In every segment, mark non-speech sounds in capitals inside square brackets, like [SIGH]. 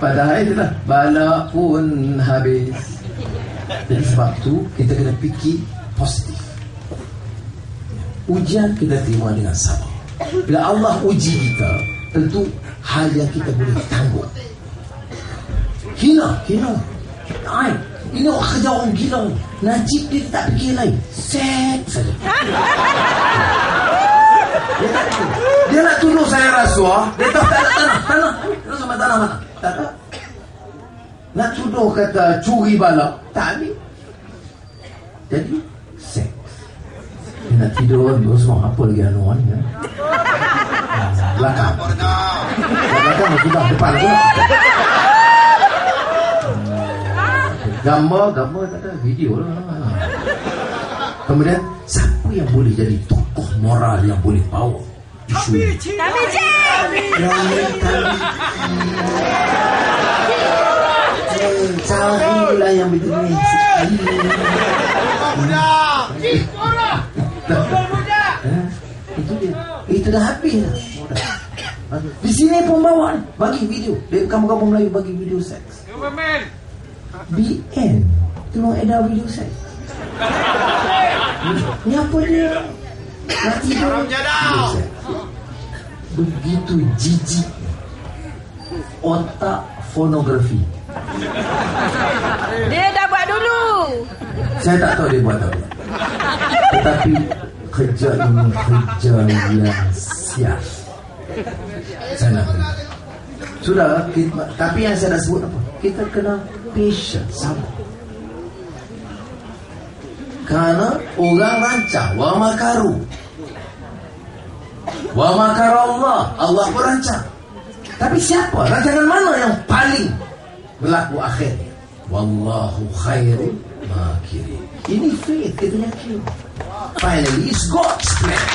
Padahal itulah Bala pun habis. Jadi sebab tu Kita kena fikir positif. Ujian kita terima dengan sabar. Bila Allah uji kita Tentu hal yang kita boleh tanggung Hina Hina. Ay, Ini orang kerja orang gila. Najib dia tak fikir lain. Set saja. dia, [LAUGHS] tak fikir. dia nak tuduh saya rasuah Dia tahu tak ada tanah Tanah Terus sama tanah mana Tak ada Nak tuduh kata curi bala Tak ambil Jadi Seks Dia nak tidur Dia semua apa lagi anuan ya? Belakang Belakang sudah Depan sudah Gambar, gambar tak ada video lah. Kemudian siapa yang boleh jadi tokoh moral yang boleh bawa isu ini? Kami. Yang begini. Eh, Itu dia. Itu dah habis dah. Di sini pun bawa ni. Bagi video. Dia kamu-kamu Melayu bagi video seks. BN Tolong edar video seks Ni apa dia Nak tidur Video seks. Begitu jijik. Otak fonografi. Dia dah buat dulu. Saya tak tahu dia buat apa. Tetapi Kerja ini kerja yang siap Saya nak. Sudah kita, Tapi yang saya dah sebut apa? Kita kena patient Sabar. Kerana Orang rancang Wa makaru Wa makar Allah Allah pun Tapi siapa Rancangan mana yang paling Berlaku akhir Wallahu khairul makirin Ini faith Kita yakin Finally it's God's plan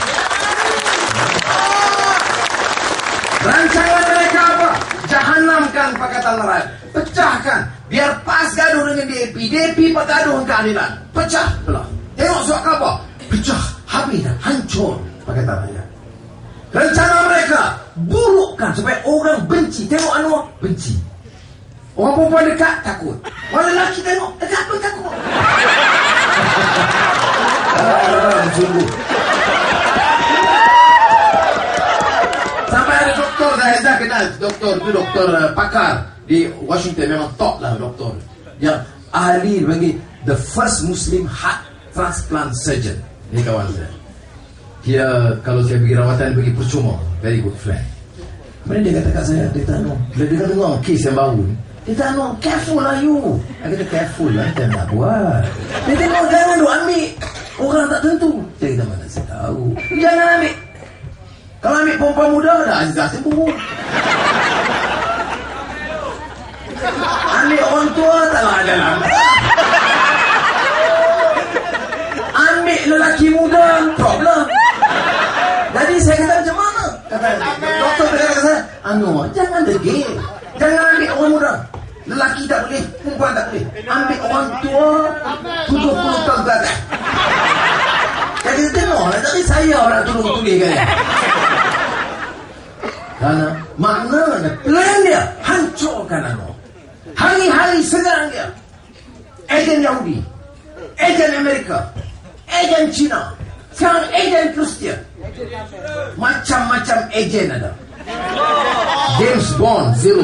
Rancangan mereka apa? Jahanamkan Pakatan Neraka. Pecahkan. Biar pas gaduh dengan DAP. DAP pak gaduh dengan keadilan. Pecah. Tengok suat apa? Pecah. Habis dah. Hancur Pakatan Neraka. Rencana mereka burukkan supaya orang benci. Tengok anu benci. Orang perempuan dekat takut. Orang lelaki tengok dekat pun takut. Ah, sungguh. Sampai ada doktor saya dah kenal doktor tu doktor uh, pakar di Washington memang top lah doktor yang ahli bagi the first Muslim heart transplant surgeon ni kawan saya dia kalau saya pergi rawatan dia pergi percuma. Very good friend. Kemudian dia kata kat saya dia kata no bila dia kata tengok kes yang baru. Ni dia kata no careful lah you. Saya kata careful lah saya nak buat. Dia tengok jangan duk ambil. Orang tak tentu. Saya kata mana saya tahu. Jangan ambil. Kalau ambil perempuan muda dah Azizah sembuh. [LAUGHS] ambil orang tua tak ada lama. [LAUGHS] ambil lelaki muda problem. Jadi saya kata macam mana? Kata doktor kata kata saya, anu jangan degil. Jangan ambil orang muda. Lelaki tak boleh, perempuan tak boleh. Ambil orang tua 70 tahun ke atas. Jadi tengok lah, tapi saya orang tolong tulis kan. Karena maknanya plan dia hancurkan anu. Hari-hari serang dia. Ejen Yahudi, ejen Amerika, ejen Cina, sekarang ejen Kristian. Macam-macam ejen ada. James Bond 007.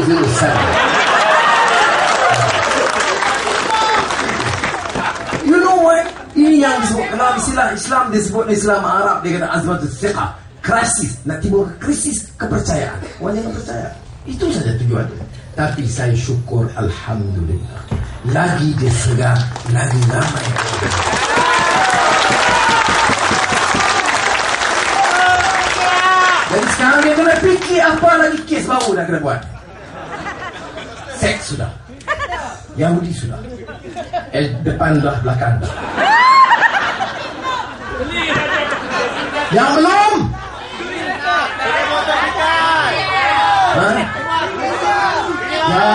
You know what? Ini yang disebut dalam istilah Islam disebut Islam Arab dia kata azmat thiqah. Krisis, nak timbul krisis kepercayaan. Orang jangan percaya. Itu saja tujuan dia. Tapi saya syukur Alhamdulillah. Lagi dia segar, lagi ramai. Jadi sekarang dia kena fikir apa lagi kes baru nak kena buat. Seks sudah. Yahudi sudah. El depan dah, belakang dah. Yang belum? Ha? Ya,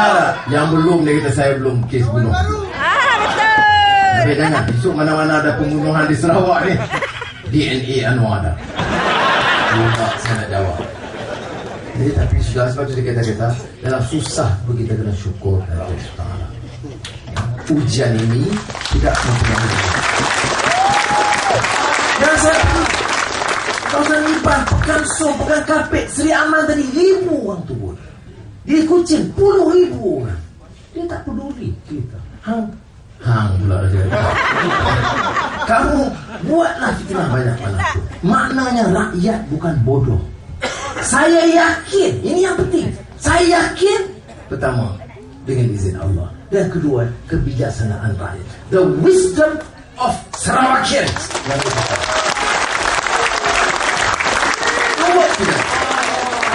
yang belum dia kata saya belum kes bunuh. Ah, betul. Tapi jangan, besok mana-mana ada pembunuhan di Sarawak ni. DNA Anwar ada. Lupa saya nak jawab. Jadi tapi sudah sebab itu kita kata dalam susah begitu kena syukur kepada Allah Taala. Ujian ini tidak mempengaruhi. Dan saya Kawasan Iban, pekan som, pekan kapit, Seri Aman tadi ribu orang turun. Dia kucing puluh ribu orang. Dia tak peduli kita. Hang, hang pula dia. Kamu buatlah fitnah banyak malam tu. Maknanya rakyat bukan bodoh. Saya yakin, ini yang penting. Saya yakin pertama dengan izin Allah dan kedua kebijaksanaan rakyat. The wisdom of.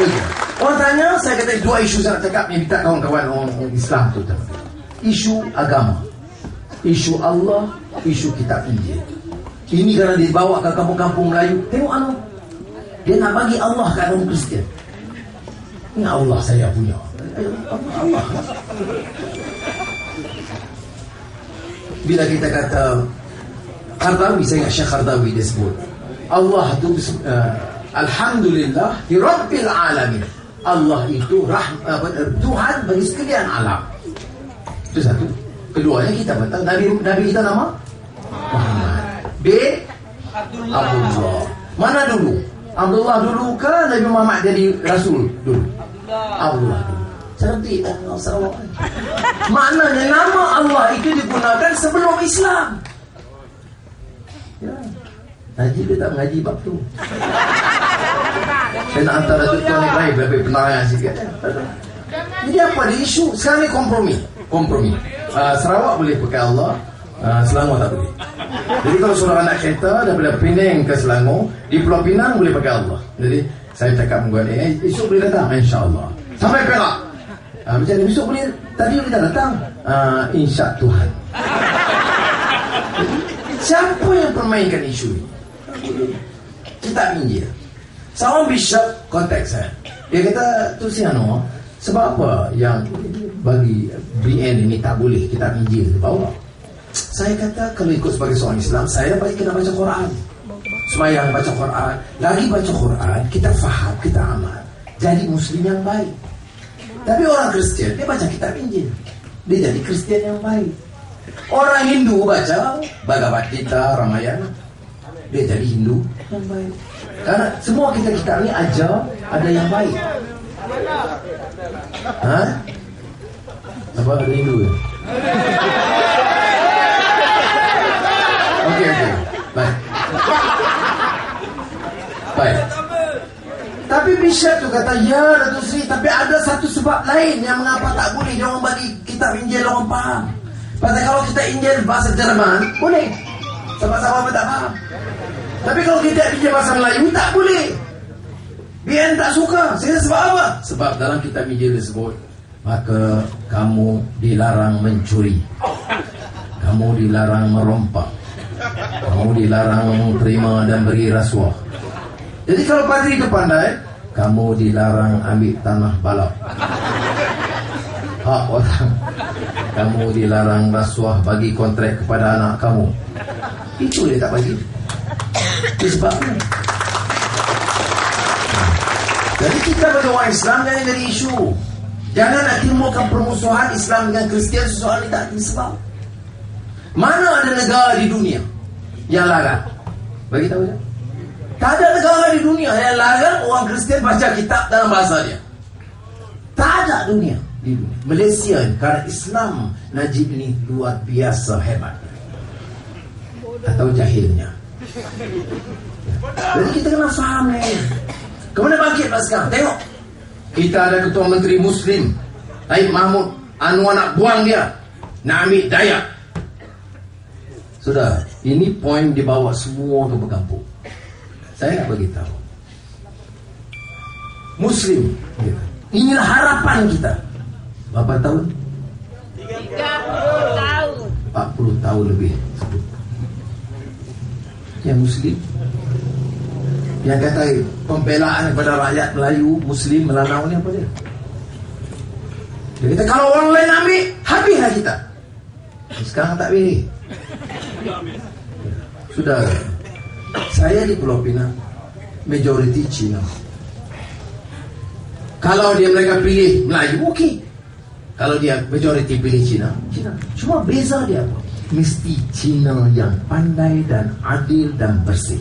Tiga. Orang tanya, saya kata dua isu saya nak cakap ni minta kawan-kawan orang, Islam tu. Isu agama. Isu Allah, isu kitab Injil. Ini kerana dibawa ke kampung-kampung Melayu. Tengok anu. Dia nak bagi Allah kat orang Kristian. Ini Allah saya punya. Eh, Allah. Bila kita kata Khardawi, saya ingat Syekh Khardawi dia sebut. Allah tu uh, Alhamdulillah di Rabbil Alamin. Allah itu rah, uh, Tuhan bagi sekalian alam. Itu satu. Keduanya kita betul. Nabi Nabi kita nama Muhammad. B Abdullah. Mana dulu? Abdullah dulu ke Nabi Muhammad jadi Rasul dulu? Abdullah. Cantik Allah Sarawak. Maknanya nama Allah itu digunakan sebelum Islam. Ya. Haji dia tak mengaji bab tu. Saya nak hantar Datuk Tuan Ibrahim lebih penerangan sikit. Jadi apa dia isu? Sekarang ni kompromi. Kompromi. Uh, Sarawak boleh pakai Allah, uh, Selangor tak boleh. Jadi kalau seorang nak kereta daripada Penang ke Selangor, di Pulau Pinang boleh pakai Allah. Jadi saya cakap dengan eh, esok boleh datang? InsyaAllah. Sampai Perak. Uh, macam ni, esok boleh, tadi tak datang? Uh, insya Tuhan. Siapa yang permainkan isu ini? Kita Injil. Seorang bishop kontak saya. Dia kata, tu si Anu, sebab apa yang bagi BN ini tak boleh kita Injil bawa? Saya kata, kalau ikut sebagai seorang Islam, saya baik kena baca Quran. Semayang baca Quran. Lagi baca Quran, kita faham, kita amal. Jadi Muslim yang baik. Tapi orang Kristian, dia baca kitab Injil. Dia jadi Kristian yang baik. Orang Hindu baca Bhagavad Gita, Ramayana. Dia jadi Hindu yang baik. Karena semua kita kita ni ajar ada yang baik. Ha? Apa Hindu ya? Okey okey. Baik. Baik. Tapi Bishop tu kata, ya Datuk Sri, tapi ada satu sebab lain yang mengapa tak boleh dia orang bagi kitab Injil orang faham. Pasal kalau kita Injil bahasa Jerman, boleh. Sebab sama tak faham. Tapi kalau kita Injil bahasa Melayu, tak boleh. Biar tak suka. Saya sebab apa? Sebab dalam kitab Injil disebut, maka kamu dilarang mencuri. Kamu dilarang merompak. Kamu dilarang terima dan beri rasuah. Jadi kalau padri itu pandai, kamu dilarang ambil tanah balap. Hak orang. Kamu dilarang rasuah bagi kontrak kepada anak kamu. Itu dia tak bagi. Itu sebabnya. Jadi kita orang Islam jangan jadi isu. Jangan nak timbulkan permusuhan Islam dengan Kristian soal ini tak ada sebab. Mana ada negara di dunia yang larang? Bagi tahu je. Tak ada negara di dunia yang larang orang Kristian baca kitab dalam bahasa dia. Tak ada dunia di dunia. Malaysia ni, kerana Islam Najib ini luar biasa hebat. Atau jahilnya. Jadi kita kena faham ni. Kemana bangkit pak sekarang? Tengok. Kita ada ketua menteri Muslim. Taib Mahmud. Anwar nak buang dia. Nak ambil Dayak. Sudah. Ini poin dibawa semua ke berkampung. Saya nak bagi tahu. Muslim. Inilah harapan kita. Berapa tahun? 30 tahun. 40 tahun lebih. Yang Muslim. Yang kata pembelaan kepada rakyat Melayu, Muslim, Melanau ni apa dia? Dia kata kalau orang lain ambil, habislah kita. Sekarang tak boleh. Sudah. Saya di Pulau Pinang, majoriti Cina. Kalau dia mereka pilih Melayu, okey. Kalau dia majoriti pilih Cina, Cina. Cuma beza dia apa? Mesti Cina yang pandai dan adil dan bersih.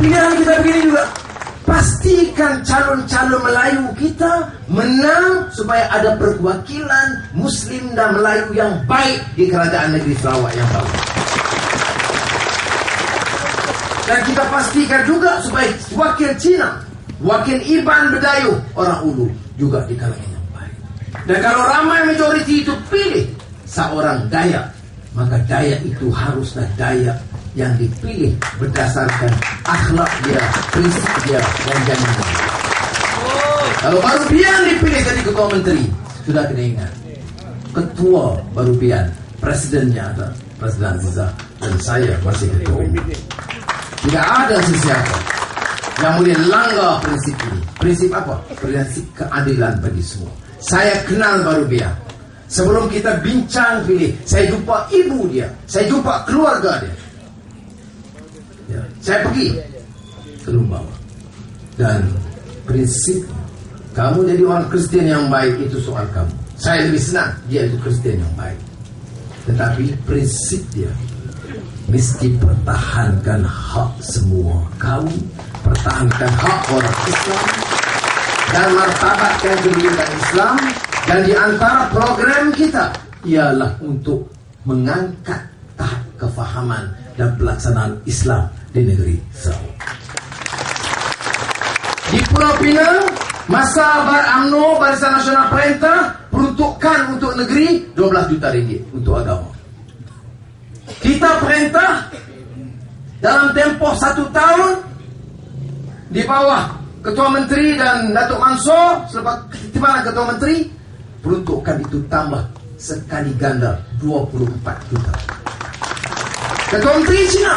Pilihan kita begini juga. Pastikan calon-calon Melayu kita menang supaya ada perwakilan Muslim dan Melayu yang baik di kerajaan negeri Sarawak yang baru. Dan kita pastikan juga supaya wakil Cina, wakil Iban Bedayu, orang Ulu juga di kalangan yang baik. Dan kalau ramai majoriti itu pilih seorang Dayak, maka Dayak itu haruslah Dayak yang dipilih berdasarkan akhlak dia, prinsip dia, dan jangan Kalau baru Bian dipilih jadi ketua menteri, sudah kena ingat. Ketua baru Bian, presidennya ada Presiden Aziza dan saya masih ketua. Tidak ada sesiapa yang boleh langgar prinsip ini. Prinsip apa? Prinsip keadilan bagi semua. Saya kenal baru dia. Sebelum kita bincang pilih, saya jumpa ibu dia. Saya jumpa keluarga dia. Ya. Saya pergi ke rumah. Dan prinsip kamu jadi orang Kristen yang baik itu soal kamu. Saya lebih senang dia itu Kristen yang baik. Tetapi prinsip dia mesti pertahankan hak semua kaum, pertahankan hak orang Islam dan martabatkan kedudukan Islam dan di antara program kita ialah untuk mengangkat tahap kefahaman dan pelaksanaan Islam di negeri Sarawak. Di Pulau Pinang, masa Bar UMNO Barisan Nasional Perintah peruntukkan untuk negeri 12 juta ringgit untuk agama. Kita perintah dalam tempoh satu tahun di bawah Ketua Menteri dan Datuk Mansor selepas ketimbangan Ketua Menteri peruntukan itu tambah sekali ganda 24 juta. Ketua Menteri Cina.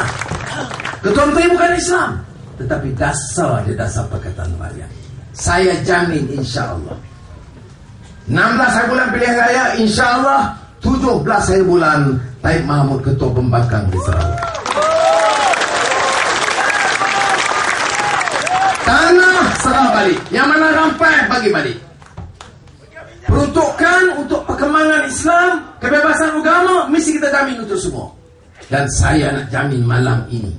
Ketua Menteri bukan Islam. Tetapi dasar dia dasar Pakatan Rakyat. Saya jamin insya Allah. 16 hari bulan pilihan raya insya Allah 17 hari bulan Taib Mahmud Ketua Pembangkang di Sarawak. Tanah serah balik. Yang mana rampai bagi balik. Peruntukan untuk perkembangan Islam, kebebasan agama, mesti kita jamin untuk semua. Dan saya nak jamin malam ini,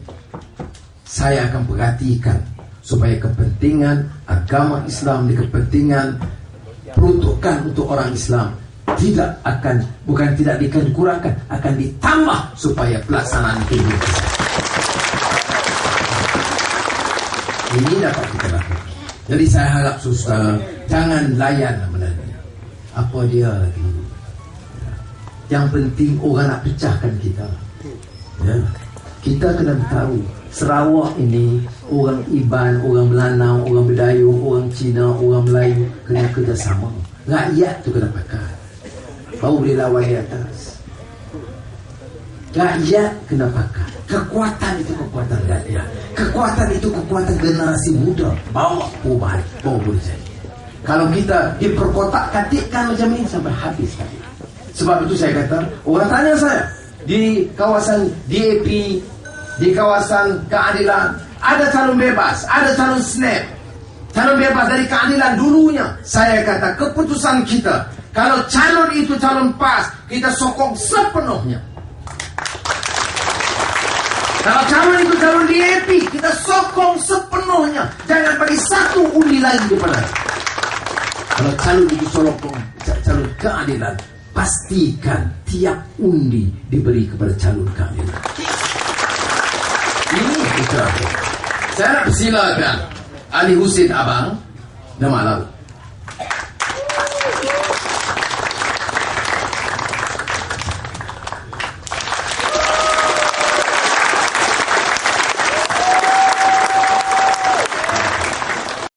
saya akan perhatikan supaya kepentingan agama Islam di kepentingan peruntukan untuk orang Islam tidak akan bukan tidak dikurangkan akan ditambah supaya pelaksanaan itu. Ini dapat kita lakukan. Jadi saya harap susah jangan layan ni. Apa dia lagi? Yang penting orang nak pecahkan kita. Kita kena tahu Sarawak ini orang Iban, orang Melanau, orang Bedayu, orang Cina, orang Melayu kena kerjasama. Rakyat tu kena pakai. Baru boleh lawan di atas. Rakyat kena pakai. Kekuatan itu kekuatan rakyat. Kekuatan itu kekuatan generasi muda. Bawa perubahan. Bawa boleh jadi. Kalau kita diperkotak-katikkan macam ini sampai habis kali. Sebab itu saya kata, orang tanya saya di kawasan DAP, di kawasan keadilan, ada calon bebas, ada calon snap. Calon bebas dari keadilan dulunya. Saya kata keputusan kita. Kalau calon itu calon pas, kita sokong sepenuhnya. Kalau calon itu calon DAP, kita sokong sepenuhnya. Jangan bagi satu undi lagi kepada. Kalau calon itu sokong calon keadilan, pastikan tiap undi diberi kepada calon keadilan. Kita. Saya nak persilakan Ali Husin Abang nama lalu.